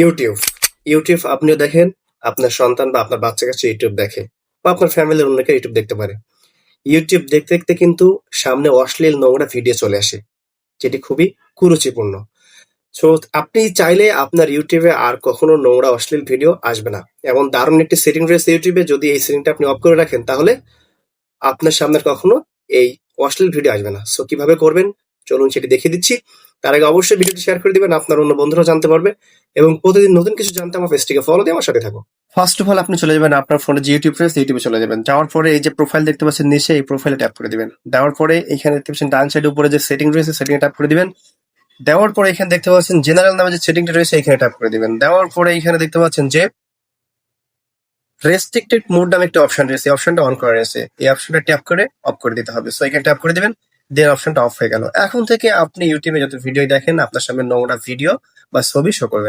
YouTube. YouTube আপনিও দেখেন, আপনার সন্তান বা আপনার বাচ্চা কাছে ইউটিউব দেখে বা আপনার ফ্যামিলির অনেকে ইউটিউব দেখতে পারে। ইউটিউব দেখতে দেখতে কিন্তু সামনে অশ্লীল নোংরা ভিডিও চলে আসে, যেটি খুবই কুরুচিপূর্ণ। সো আপনি চাইলে আপনার ইউটিউবে আর কখনো নোংরা, অশ্লীল ভিডিও আসবে না। এমন দারুণ একটি সেটিং রয়েছে ইউটিউবে যদি এই সেটিংটা আপনি অফ করে রাখেন, তাহলে আপনার সামনে কখনো এই অশ্লীল ভিডিও আসবে না। সো কীভাবে করবেন? চলুন সেটি দেখিয়ে দিচ্ছি। তার আগে অবশ্যই ভিডিওটি শেয়ার করে দিবেন, আপনার অন্য বন্ধুরাও জানতে পারবে এবং প্রতিদিন নতুন কিছু জানতে আমার পেজটিকে ফলো দিয়ে আমার সাথে ফার্স্ট অফ অল আপনি চলে যাবেন আপনার ফোনে যে ইউটিউব রয়েছে ইউটিউবে চলে যাবেন। যাওয়ার পরে এই যে প্রোফাইল দেখতে পাচ্ছেন নিচে, এই প্রোফাইলে ট্যাপ করে দিবেন। দেওয়ার পরে এখানে দেখতে পাচ্ছেন ডান সাইডে উপরে যে সেটিং রয়েছে সেটিং ট্যাপ করে দিবেন। দেওয়ার পরে এখানে দেখতে পাচ্ছেন জেনারেল নামে যে সেটিংটা রয়েছে, এখানে ট্যাপ করে দিবেন। দেওয়ার পরে এখানে দেখতে পাচ্ছেন যে রেস্ট্রিক্টেড মোড নামে একটা অপশন রয়েছে। অপশনটা অন করা রয়েছে। এই অপশনটা ট্যাপ করে অফ করে দিতে হবে। সো এখানে ট্যাপ করে দিবেন। দেন অপশনটা অফ হয়ে গেল এখন থেকে আপনি ইউটিউবে যত ভিডিও দেখেন, আপনার সামনে নোংরা ভিডিও বা ছবি শো করবে।